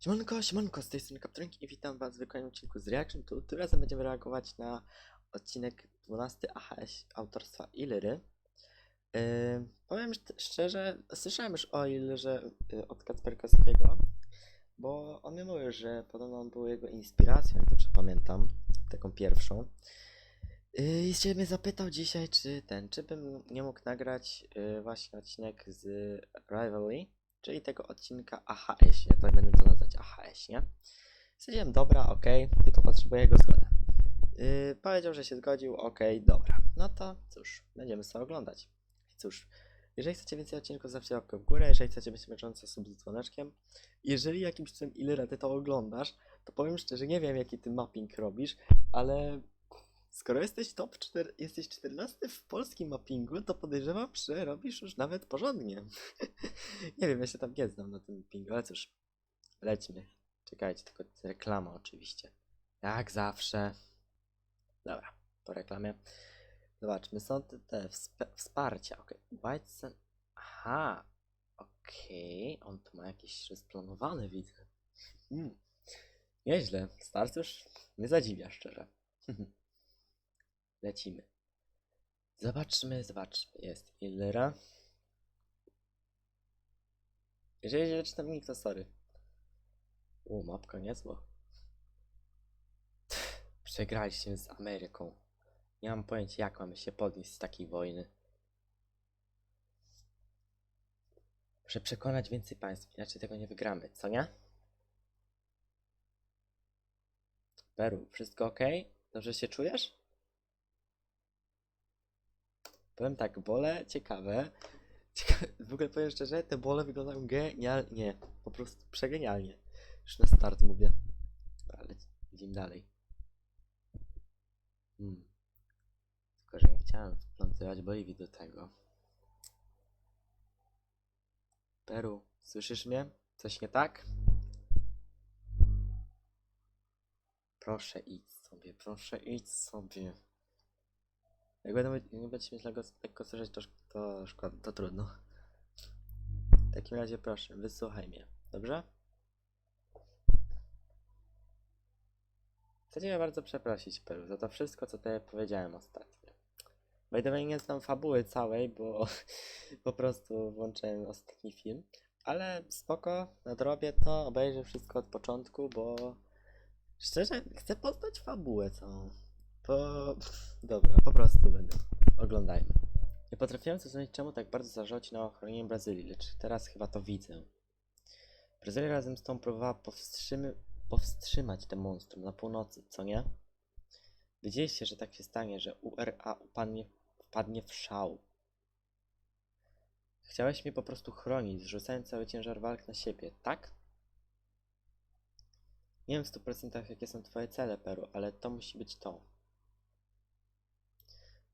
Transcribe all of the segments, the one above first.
Siemanko, siemanko, z tej strony Kaptrynki i witam was w kolejnym odcinku z Reaction. Tym razem będziemy reagować na odcinek 12 AHS autorstwa Illyry. Yy, powiem szcz- szczerze, słyszałem już o Illyrze yy, od Kacperkowskiego, bo on mi mówił, że podobno on był jego inspiracją, jak dobrze pamiętam, taką pierwszą. Yy, I się mnie zapytał dzisiaj, czy ten, czy bym nie mógł nagrać yy, właśnie odcinek z Rivalry, czyli tego odcinka AHS, ja tak będę to nazwać AHS, nie? Stwierdziłem, dobra, okej, tylko potrzebuję jego zgodę. Yy, powiedział, że się zgodził, okej, dobra. No to cóż, będziemy sobie oglądać. Cóż, jeżeli chcecie więcej odcinków, zostawcie łapkę w górę, jeżeli chcecie być męczący sub z dzwoneczkiem. Jeżeli jakimś cudem Ilera ty to oglądasz, to powiem szczerze, nie wiem jaki ty mapping robisz, ale skoro jesteś top 4, jesteś 14 w polskim mappingu, to podejrzewam, że robisz już nawet porządnie. nie wiem, ja się tam nie znam na tym mappingu, ale cóż, lećmy. Czekajcie, tylko reklama oczywiście. Jak zawsze. Dobra, po reklamie. Zobaczmy, są te, te wsp- wsparcia. Ok, Sun. Aha, okej, on tu ma jakieś rozplanowane, widzę. Mm. Nieźle, start już mnie zadziwia, szczerze. Lecimy. Zobaczmy, zobaczmy. Jest Illera. Jeżeli źle czytam nick, to sorry. O, mapka niezła. Przegraliście z Ameryką. Nie mam pojęcia, jak mamy się podnieść z takiej wojny. Muszę przekonać więcej państw, inaczej tego nie wygramy, co nie? Peru, wszystko ok? Dobrze się czujesz? Powiem tak, bole ciekawe. Cieka w ogóle powiem szczerze, te bole wyglądają genialnie. Po prostu przegenialnie. Już na start mówię. Ale idziemy dalej. Hmm. Tylko, że nie chciałem wplątywać Boliwii do tego. Peru, słyszysz mnie? Coś nie tak? Proszę idź sobie, proszę idź sobie. Jak będę, nie będziecie mieć lekko, lekko słyszeć, to, to szkoda, to trudno. W takim razie proszę, wysłuchaj mnie, dobrze? Chcę Cię bardzo przeprosić, Peru, za to wszystko, co Tobie powiedziałem ostatnio. By the way, nie znam fabuły całej, bo po prostu włączyłem ostatni film. Ale spoko, nadrobię to, obejrzę wszystko od początku, bo szczerze chcę poznać fabułę całą. Po... Dobra, po prostu będę. Oglądajmy. Nie potrafiłem zrozumieć, czemu tak bardzo zależało ci na ochronie Brazylii, lecz teraz chyba to widzę. Brazylia razem z tą próbowała powstrzymy... powstrzymać te monstrum na północy, co nie? Wiedzieliście, że tak się stanie, że URA upadnie, w szał. Chciałeś mnie po prostu chronić, zrzucając cały ciężar walk na siebie, tak? Nie wiem w 100% jakie są twoje cele, Peru, ale to musi być to.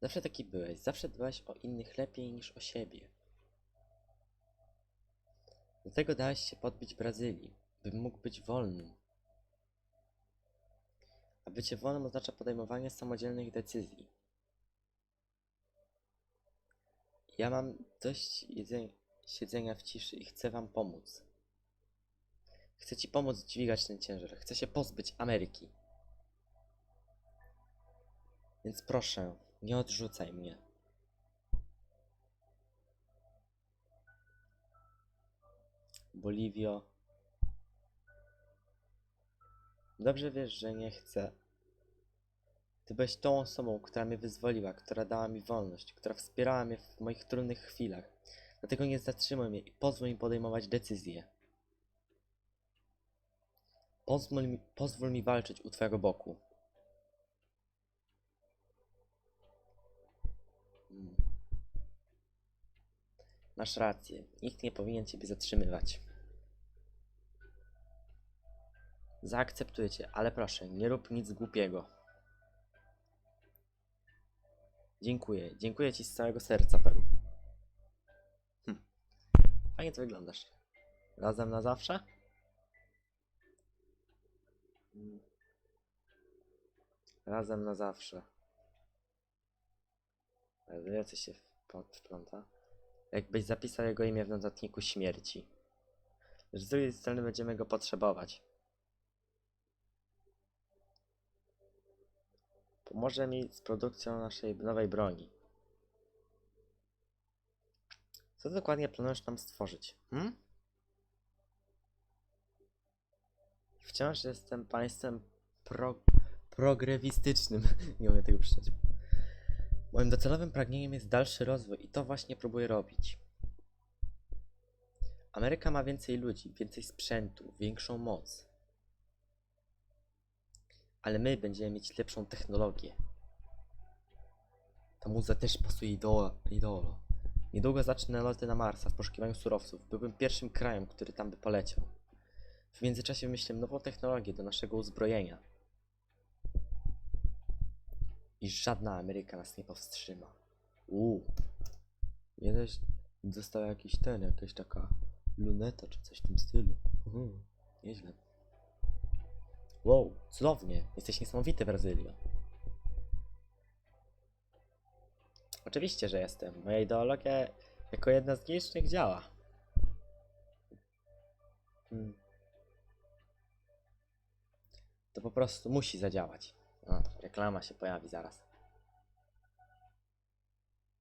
Zawsze taki byłeś, zawsze dbałeś o innych lepiej niż o siebie. Dlatego dałeś się podbić Brazylii, bym mógł być wolnym. A bycie wolnym oznacza podejmowanie samodzielnych decyzji. Ja mam dość siedzenia w ciszy i chcę wam pomóc. Chcę ci pomóc dźwigać ten ciężar. Chcę się pozbyć Ameryki. Więc proszę, nie odrzucaj mnie. Boliwio. Dobrze wiesz, że nie chcę. Ty byłeś tą osobą, która mnie wyzwoliła, która dała mi wolność, która wspierała mnie w moich trudnych chwilach. Dlatego nie zatrzymuj mnie i pozwól mi podejmować decyzje. Pozwól mi, pozwól mi walczyć u twojego boku. Masz rację. Nikt nie powinien ciebie zatrzymywać. Zaakceptuję cię, ale proszę, nie rób nic głupiego. Dziękuję. Dziękuję ci z całego serca, Peru. Hm. Fajnie to wyglądasz. Razem na zawsze? Razem na zawsze. Ale jacy się wpląta? Jakbyś zapisał jego imię w notatniku śmierci. Z drugiej strony będziemy go potrzebować. Pomoże mi z produkcją naszej nowej broni. Co dokładnie planujesz tam stworzyć? Hmm? Wciąż jestem państwem pro, progrewistycznym. Nie umiem tego przeczytać. Moim docelowym pragnieniem jest dalszy rozwój i to właśnie próbuję robić. Ameryka ma więcej ludzi, więcej sprzętu, większą moc. Ale my będziemy mieć lepszą technologię. Ta muza też pasuje idolo. Niedługo zacznę loty na Marsa w poszukiwaniu surowców. Byłbym pierwszym krajem, który tam by poleciał. W międzyczasie wymyślę nową technologię do naszego uzbrojenia. I żadna Ameryka nas nie powstrzyma. Uuu. Kiedyś dostał jakiś ten, jakaś taka luneta czy coś w tym stylu. Mhm. Nieźle. Wow, cudownie. Jesteś niesamowity, Brazylio. Oczywiście, że jestem. Moja ideologia jako jedna z licznych działa. Hmm. To po prostu musi zadziałać. Reklama się pojawi zaraz.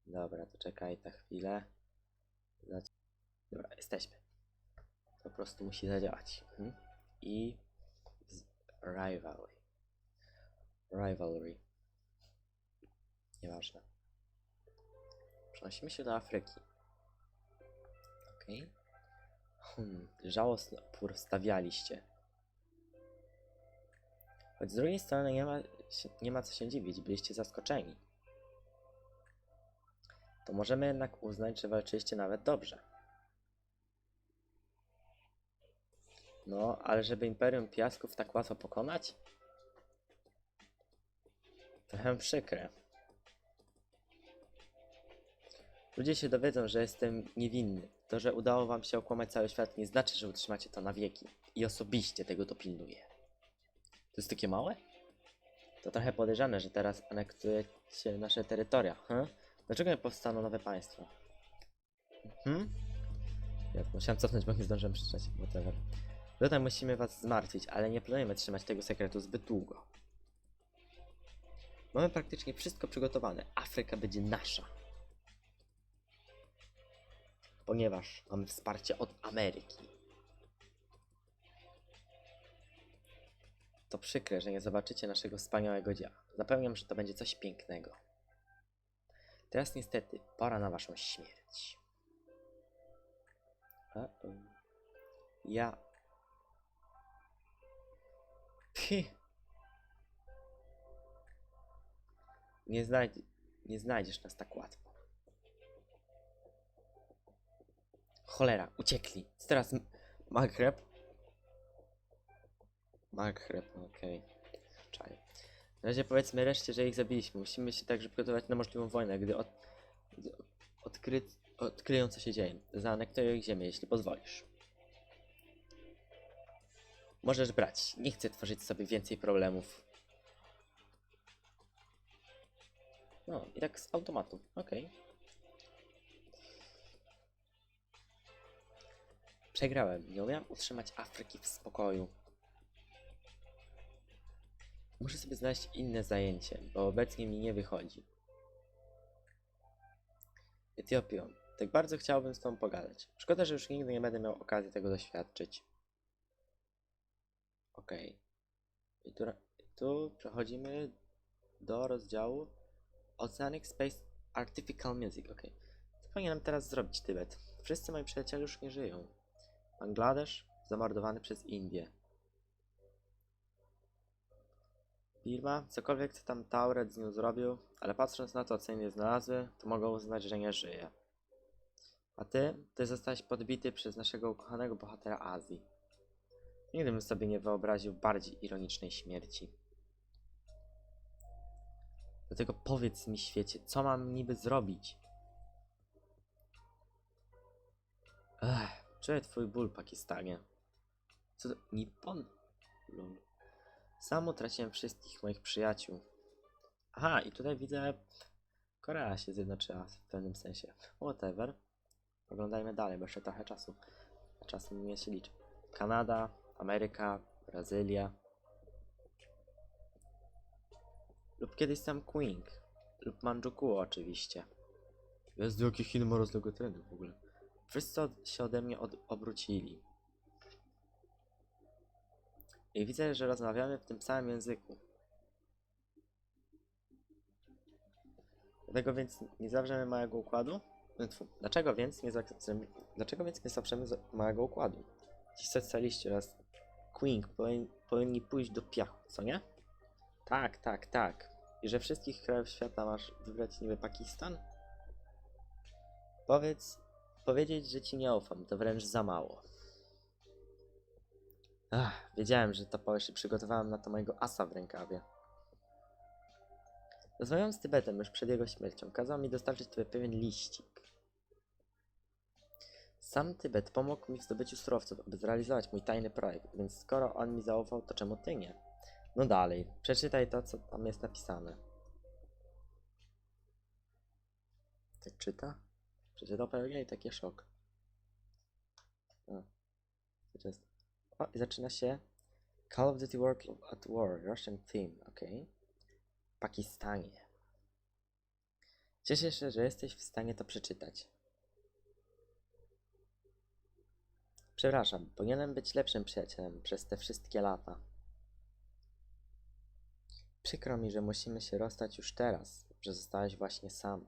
Dobra, to czekaj ta chwilę. Dobra, jesteśmy. Po prostu musi zadziałać. Mhm. I rivalry. Rivalry. Nieważne. Przenosimy się do Afryki. Okej. Hmm, żałosny opór stawialiście. Choć z drugiej strony nie ma, nie ma co się dziwić, byliście zaskoczeni. To możemy jednak uznać, że walczyliście nawet dobrze. No, ale żeby Imperium Piasków tak łatwo pokonać? Trochę przykre. Ludzie się dowiedzą, że jestem niewinny. To, że udało wam się okłamać cały świat, nie znaczy, że utrzymacie to na wieki. I osobiście tego dopilnuję. To jest takie małe? To trochę podejrzane, że teraz anektujecie nasze terytoria, hm? Dlaczego nie powstaną nowe państwa? Hmm? Ja musiałem cofnąć, bo nie zdążyłem przeczytać. Whatever. Tutaj musimy was zmartwić, ale nie planujemy trzymać tego sekretu zbyt długo. Mamy praktycznie wszystko przygotowane. Afryka będzie nasza. Ponieważ mamy wsparcie od Ameryki. To przykre, że nie zobaczycie naszego wspaniałego dzieła. Zapewniam, że to będzie coś pięknego. Teraz niestety pora na waszą śmierć. Uh-oh. Ja. Phi. Nie, znajdzie, nie znajdziesz nas tak łatwo. Cholera, uciekli. Teraz M- Maghreb? Maghreb, okej. Czaj. Na razie powiedzmy reszcie, że ich zabiliśmy. Musimy się także przygotować na możliwą wojnę, gdy, od, gdy odkry, odkryją co się dzieje. Zaanektuję ich ziemię, jeśli pozwolisz. Możesz brać. Nie chcę tworzyć sobie więcej problemów. No, i tak z automatu. Okej. Przegrałem. Nie umiałem utrzymać Afryki w spokoju. Muszę sobie znaleźć inne zajęcie, bo obecnie mi nie wychodzi. Etiopio, tak bardzo chciałbym z tobą pogadać. Szkoda, że już nigdy nie będę miał okazji tego doświadczyć. Okej. I tu, tu przechodzimy do rozdziału Oceanic Space Artificial Music. Okej. Co powinienem teraz zrobić, Tybet? Wszyscy moi przyjaciele już nie żyją. Bangladesz zamordowany przez Indię. Birma, cokolwiek co tam Tauret z nią zrobił, ale patrząc na to, co nie znalazły, to mogą uznać, że nie żyje. A ty? Ty zostałeś podbity przez naszego ukochanego bohatera Azji. Nigdy bym sobie nie wyobraził bardziej ironicznej śmierci. Dlatego powiedz mi, świecie, co mam niby zrobić? Ech, czuję twój ból, Pakistanie. Co to? Nippon? Lol. Sam utraciłem wszystkich moich przyjaciół. Aha, i tutaj widzę... Korea się zjednoczyła w pewnym sensie. Whatever. Oglądajmy dalej, bo jeszcze trochę czasu. A czas nie się liczy. Kanada, Ameryka, Brazylia. Lub kiedyś sam Queen. Lub Manchukuo oczywiście. Jezu, jakie Chiny ma rozległe tereny w ogóle. Wszyscy od, się ode mnie od, obrócili. I widzę, że rozmawiamy w tym samym języku. Dlatego więc nie zawrzemy małego układu? Tfu. Dlaczego więc nie zawrzemy, dlaczego więc nie zawrzemy za- małego układu? Ci socjaliści oraz Queen powin, powinni pójść do piachu, co nie? Tak, tak, tak. I że wszystkich krajów świata masz wybrać niby Pakistan? Powiedz, powiedzieć, że ci nie ufam, to wręcz za mało. Ach, wiedziałem, że to powiesz i przygotowałem na to mojego asa w rękawie. Rozmawiałem z Tybetem już przed jego śmiercią. Kazał mi dostarczyć tobie pewien liścik. Sam Tybet pomógł mi w zdobyciu surowców, aby zrealizować mój tajny projekt, więc skoro on mi zaufał, to czemu ty nie? No dalej, przeczytaj to, co tam jest napisane. Ty czyta? Przeczytał pewnie i taki szok. Co to jest? I zaczyna się Call of Duty World at War, Russian Theme, ok. Pakistanie. Cieszę się, że jesteś w stanie to przeczytać. Przepraszam, powinienem być lepszym przyjacielem przez te wszystkie lata. Przykro mi, że musimy się rozstać już teraz, że zostałeś właśnie sam.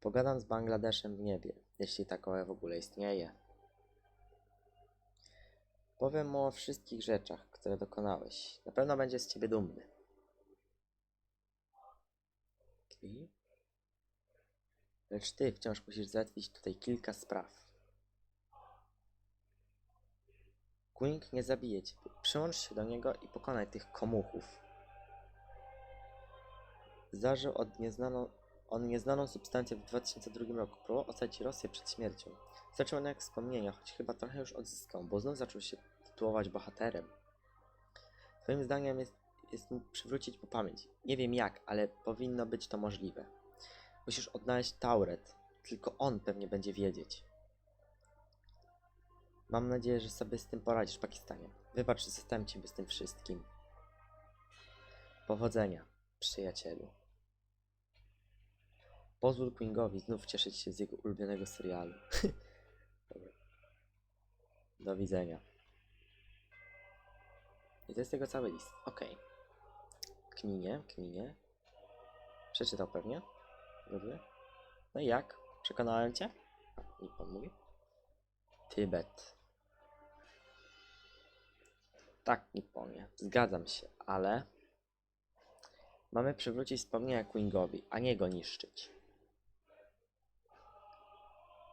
Pogadam z Bangladeszem w niebie, jeśli takowe w ogóle istnieje. Powiem mu o wszystkich rzeczach, które dokonałeś. Na pewno będzie z ciebie dumny. Okej. Lecz ty wciąż musisz załatwić tutaj kilka spraw. Quink nie zabije cię. Przyłącz się do niego i pokonaj tych komuchów. Zażył od nieznaną, on nieznaną substancję w 2002 roku. Próbował ocalić Rosję przed śmiercią. Zaczął jak wspomnienia, choć chyba trochę już odzyskał, bo znów zaczął się tytułować bohaterem. Twoim zdaniem jest, jest mu przywrócić mu pamięć. Nie wiem jak, ale powinno być to możliwe. Musisz odnaleźć Tauret. Tylko on pewnie będzie wiedzieć. Mam nadzieję, że sobie z tym poradzisz, Pakistanie. Wybacz, że zostałem z tym wszystkim. Powodzenia, przyjacielu. Pozwól Quingowi znów cieszyć się z jego ulubionego serialu. Do widzenia. I to jest jego cały list. Okej. Kminie, kminie. Przeczytał pewnie. No i jak? Przekonałem cię? Nikt pan mówi. Tybet. Tak, Niponie. Zgadzam się, ale... Mamy przywrócić wspomnienia Quingowi, a nie go niszczyć.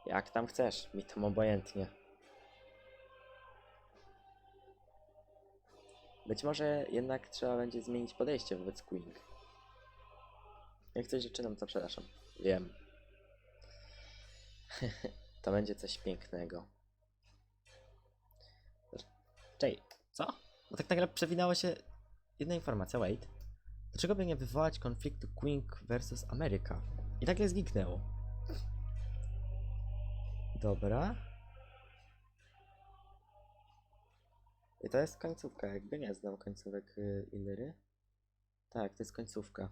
Jak tam chcesz, mi to obojętnie. Być może jednak trzeba będzie zmienić podejście wobec Queen. Jak coś zaczynam, to przepraszam. Wiem. to będzie coś pięknego. Czej, co? Bo tak nagle przewinęła się jedna informacja, wait. Dlaczego by nie wywołać konfliktu Queen versus Ameryka? I nagle zniknęło. Dobra. I to jest końcówka, jakby nie znam końcówek y, Illery. Tak, to jest końcówka.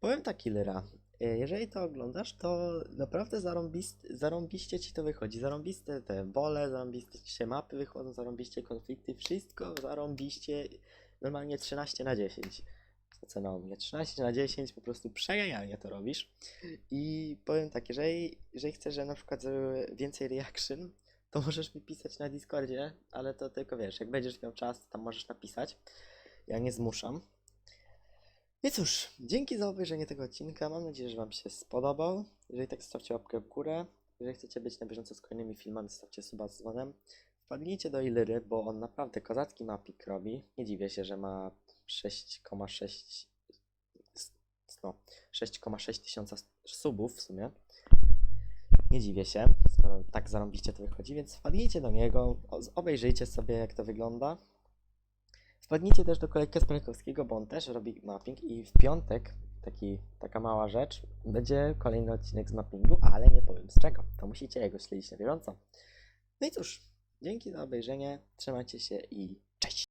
Powiem tak, Illera. y, Jeżeli to oglądasz, to naprawdę zarąbist, zarąbiście ci to wychodzi. Zarąbiste te bole, zarąbiste ci się mapy wychodzą, zarąbiście konflikty, wszystko zarąbiście. Normalnie 13 na 10. Ocena u mnie 13 na 10, po prostu przegenialnie to robisz. I powiem tak, jeżeli, jeżeli chcesz, że na przykład więcej reaction, to możesz mi pisać na Discordzie, ale to tylko wiesz, jak będziesz miał czas, to tam możesz napisać. Ja nie zmuszam. I cóż, dzięki za obejrzenie tego odcinka. Mam nadzieję, że Wam się spodobał. Jeżeli tak, zostawcie łapkę w górę. Jeżeli chcecie być na bieżąco z kolejnymi filmami, zostawcie suba z dzwonem. Wpadnijcie do Illyry, bo on naprawdę kozacki mapik robi. Nie dziwię się, że ma 6,6 no, 6,6 tysiąca subów w sumie. Nie dziwię się, skoro tak zarąbiście to wychodzi, więc wpadnijcie do niego, obejrzyjcie sobie jak to wygląda. Wpadnijcie też do kolegi Kasperkowskiego, bo on też robi mapping i w piątek, taki, taka mała rzecz, będzie kolejny odcinek z mappingu, ale nie powiem z czego. To musicie jego śledzić na bieżąco. No i cóż, Dzięki za obejrzenie, trzymajcie się i cześć!